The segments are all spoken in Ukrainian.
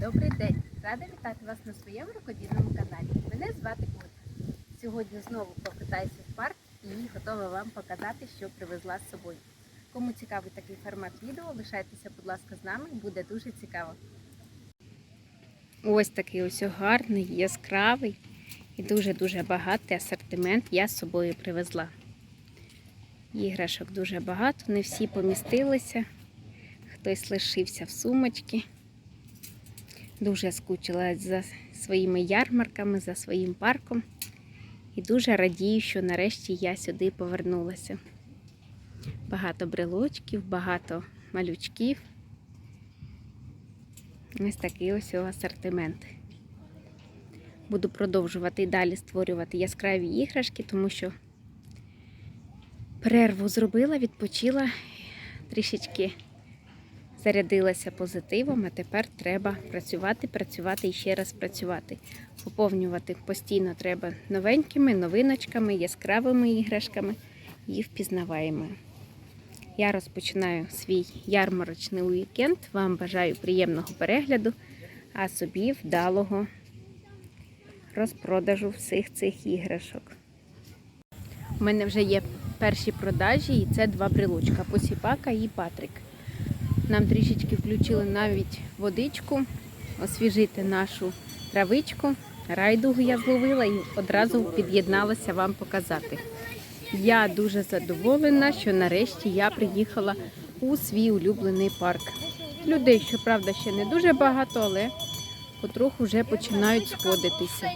Добрий день! Рада вітати вас на своєму рукодільному каналі. Мене звати Ольга. Сьогодні знову покатаюся в парк і готова вам показати, що привезла з собою. Кому цікавий такий формат відео, лишайтеся, будь ласка, з нами, буде дуже цікаво. Ось такий ось гарний, яскравий і дуже-дуже багатий асортимент я з собою привезла. Іграшок дуже багато, не всі помістилися. Хтось лишився в сумочки. Дуже скучила за своїми ярмарками, за своїм парком. І дуже радію, що нарешті я сюди повернулася. Багато брелочків, багато малючків. Ось такий ось асортимент. Буду продовжувати і далі створювати яскраві іграшки, тому що перерву зробила, відпочила трішечки зарядилася позитивом, а тепер треба працювати, працювати і ще раз працювати. Поповнювати постійно треба новенькими, новиночками, яскравими іграшками і впізнаваємо. Я розпочинаю свій ярмарочний уікенд. Вам бажаю приємного перегляду, а собі вдалого розпродажу всіх цих іграшок. У мене вже є перші продажі, і це два брелочка Посіпака і Патрик. Нам трішечки включили навіть водичку, освіжити нашу травичку. Райдугу я зловила і одразу під'єдналася вам показати. Я дуже задоволена, що нарешті я приїхала у свій улюблений парк. Людей, щоправда, ще не дуже багато, але потроху вже починають сходитися.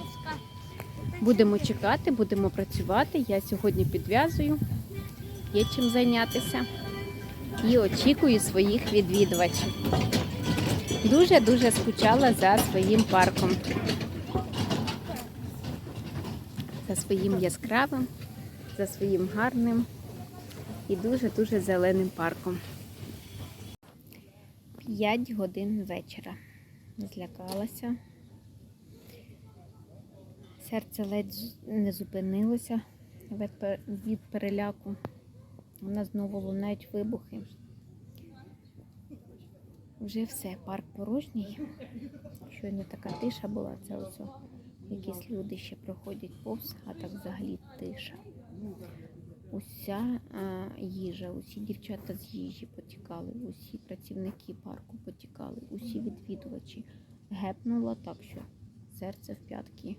Будемо чекати, будемо працювати. Я сьогодні підв'язую, є чим зайнятися і очікую своїх відвідувачів. Дуже-дуже скучала за своїм парком, за своїм яскравим, за своїм гарним і дуже-дуже зеленим парком. П'ять годин вечора. Злякалася. Серце ледь не зупинилося від переляку. Нас знову лунають вибухи. Вже все, парк порожній. Щойно така тиша була, це ось якісь люди ще проходять повз, а так взагалі тиша. Уся а, їжа, усі дівчата з їжі потікали, усі працівники парку потікали, усі відвідувачі. Гепнула так, що серце в п'ятки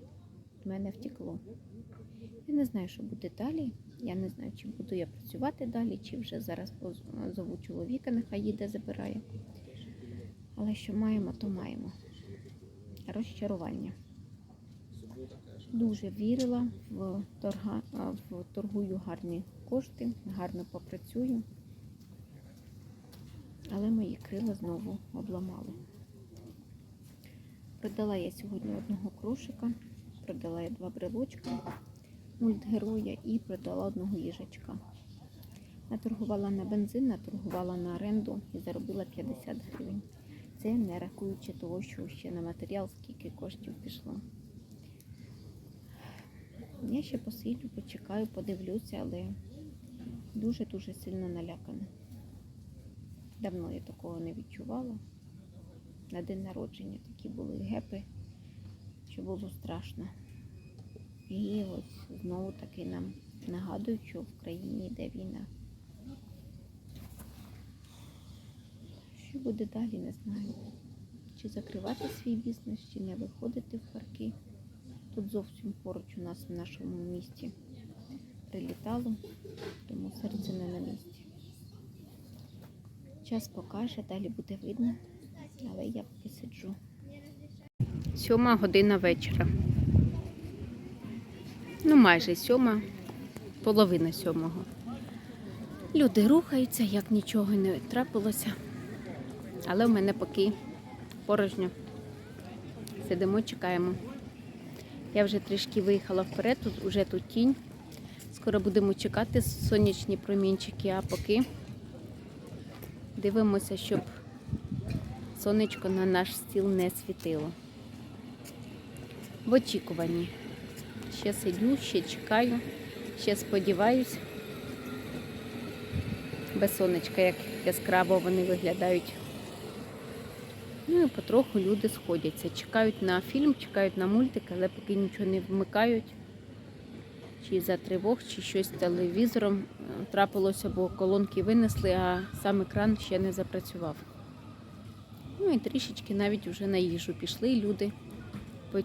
в мене втекло. Я не знаю, що буде далі. Я не знаю, чи буду я працювати далі, чи вже зараз позову чоловіка, нехай їде, забирає. Але що маємо, то маємо. Розчарування. Дуже вірила в, торга, в торгую гарні кошти, гарно попрацюю. Але мої крила знову обламали. Продала я сьогодні одного крошика, продала я два брелочка мультгероя і продала одного їжачка. Наторгувала на бензин, наторгувала на оренду і заробила 50 гривень. Це не рахуючи того, що ще на матеріал скільки коштів пішло. Я ще посидю, почекаю, подивлюся, але дуже-дуже сильно налякана. Давно я такого не відчувала. На день народження такі були гепи, що було страшно. І ось знову таки нам нагадують, що в країні йде війна. Що буде далі, не знаю. Чи закривати свій бізнес, чи не виходити в парки. Тут зовсім поруч у нас в нашому місті прилітало, тому серце не на місці. Час покаже, далі буде видно, але я поки сиджу. Сьома година вечора. Ну, майже сьома, половина сьомого. Люди рухаються, як нічого не трапилося. Але в мене поки порожньо. Сидимо, чекаємо. Я вже трішки виїхала вперед, тут вже тут тінь. Скоро будемо чекати сонячні промінчики, а поки дивимося, щоб сонечко на наш стіл не світило. В очікуванні. Ще сидю, ще чекаю, ще сподіваюсь. Без сонечка, як яскраво вони виглядають. Ну і потроху люди сходяться. Чекають на фільм, чекають на мультик, але поки нічого не вмикають. Чи за тривог, чи щось телевізором трапилося, бо колонки винесли, а сам екран ще не запрацював. Ну і трішечки навіть вже на їжу пішли люди в.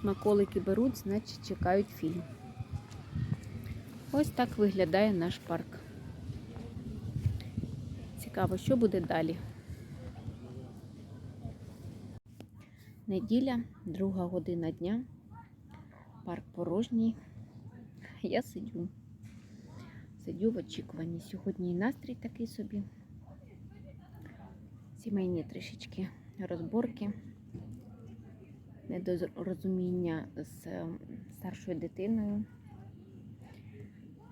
Смаколики беруть, значить чекають фільм. Ось так виглядає наш парк. Цікаво, що буде далі. Неділя, друга година дня. Парк порожній. Я сидю. Сидю в очікуванні. Сьогодні настрій такий собі. Сімейні трішечки розборки, недорозуміння з е, старшою дитиною.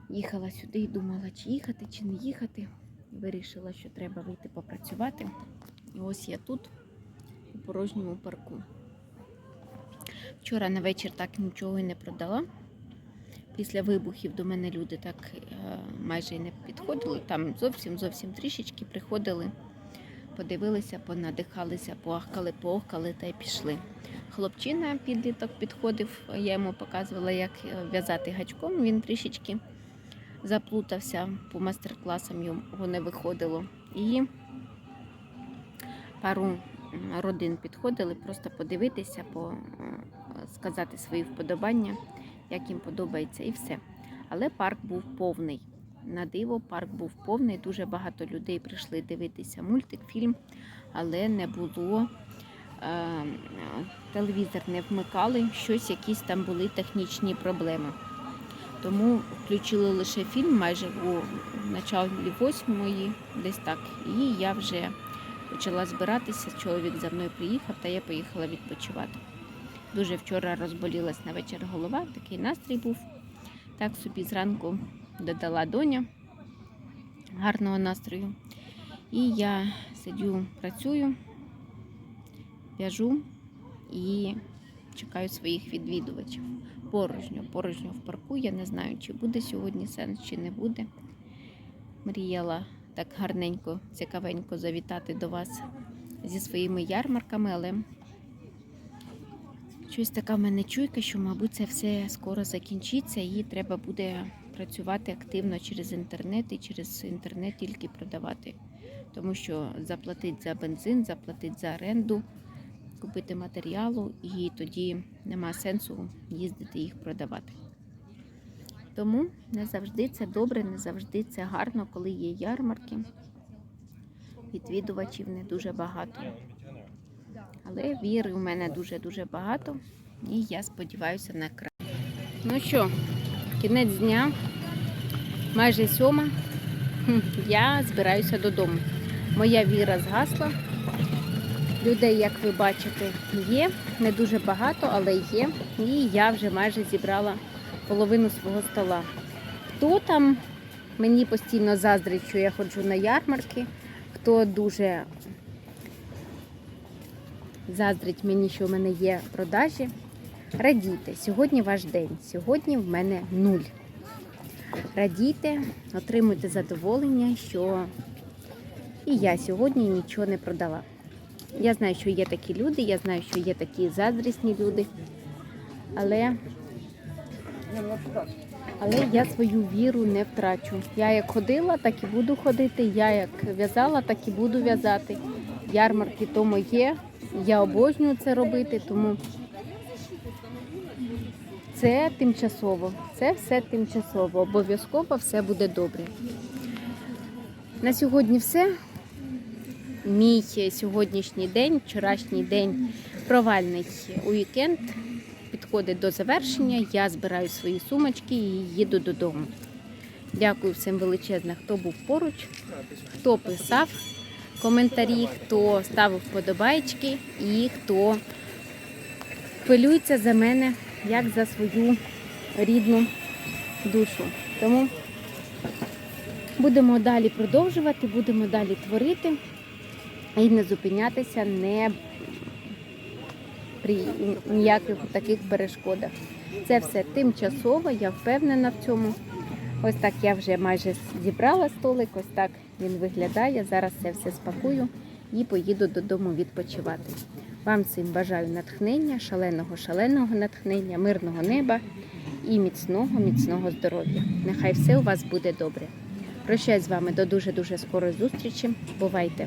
Їхала сюди і думала, чи їхати, чи не їхати. Вирішила, що треба вийти попрацювати. І ось я тут, у порожньому парку. Вчора на вечір так нічого і не продала. Після вибухів до мене люди так е, майже і не підходили. Там зовсім зовсім трішечки приходили, подивилися, понадихалися, поахкали, поохкали та й пішли. Хлопчина підліток підходив, я йому показувала, як е, в'язати гачком. Він трішечки заплутався по майстер-класам його не виходило. І пару родин підходили просто подивитися, сказати свої вподобання, як їм подобається, і все. Але парк був повний. На диво, парк був повний. Дуже багато людей прийшли дивитися мультик, фільм, але не було. Е, Телевізор не вмикали, щось, якісь там були технічні проблеми. Тому включили лише фільм майже у началі восьмої, десь так. І я вже почала збиратися. Чоловік за мною приїхав, та я поїхала відпочивати. Дуже вчора розболілась на вечір голова, такий настрій був. Так собі зранку додала доня гарного настрою. І я сидю, працюю, в'яжу і чекаю своїх відвідувачів. Порожньо, порожньо в парку. Я не знаю, чи буде сьогодні сенс, чи не буде. Мріяла так гарненько, цікавенько завітати до вас зі своїми ярмарками, але щось така в мене чуйка, що, мабуть, це все скоро закінчиться і треба буде працювати активно через інтернет і через інтернет тільки продавати. Тому що заплатить за бензин, заплатить за оренду, купити матеріалу, і тоді нема сенсу їздити їх продавати. Тому не завжди це добре, не завжди це гарно, коли є ярмарки. Відвідувачів не дуже багато. Але віри у мене дуже-дуже багато, і я сподіваюся на краще. Ну що, кінець дня, майже сьома. Я збираюся додому. Моя віра згасла. Людей, як ви бачите, є. Не дуже багато, але є. І я вже майже зібрала половину свого стола. Хто там мені постійно заздрить, що я ходжу на ярмарки, хто дуже заздрить мені, що в мене є продажі. Радійте, сьогодні ваш день. Сьогодні в мене нуль. Радійте, отримуйте задоволення, що і я сьогодні нічого не продала. Я знаю, що є такі люди, я знаю, що є такі заздрісні люди, але, але я свою віру не втрачу. Я як ходила, так і буду ходити. Я як в'язала, так і буду в'язати. Ярмарки то моє. Я обожнюю це робити, тому це тимчасово. Це все тимчасово. Обов'язково все буде добре. На сьогодні все. Мій сьогоднішній день, вчорашній день провальний уікенд підходить до завершення. Я збираю свої сумочки і їду додому. Дякую всім величезне, хто був поруч, хто писав коментарі, хто ставив вподобайки і хто хвилюється за мене як за свою рідну душу. Тому будемо далі продовжувати, будемо далі творити і не зупинятися не при ніяких таких перешкодах. Це все тимчасово, я впевнена в цьому. Ось так я вже майже зібрала столик, ось так він виглядає. Зараз це все спакую і поїду додому відпочивати. Вам всім бажаю натхнення, шаленого, шаленого натхнення, мирного неба і міцного, міцного здоров'я. Нехай все у вас буде добре. Прощаюсь з вами до дуже-дуже скорої зустрічі. Бувайте!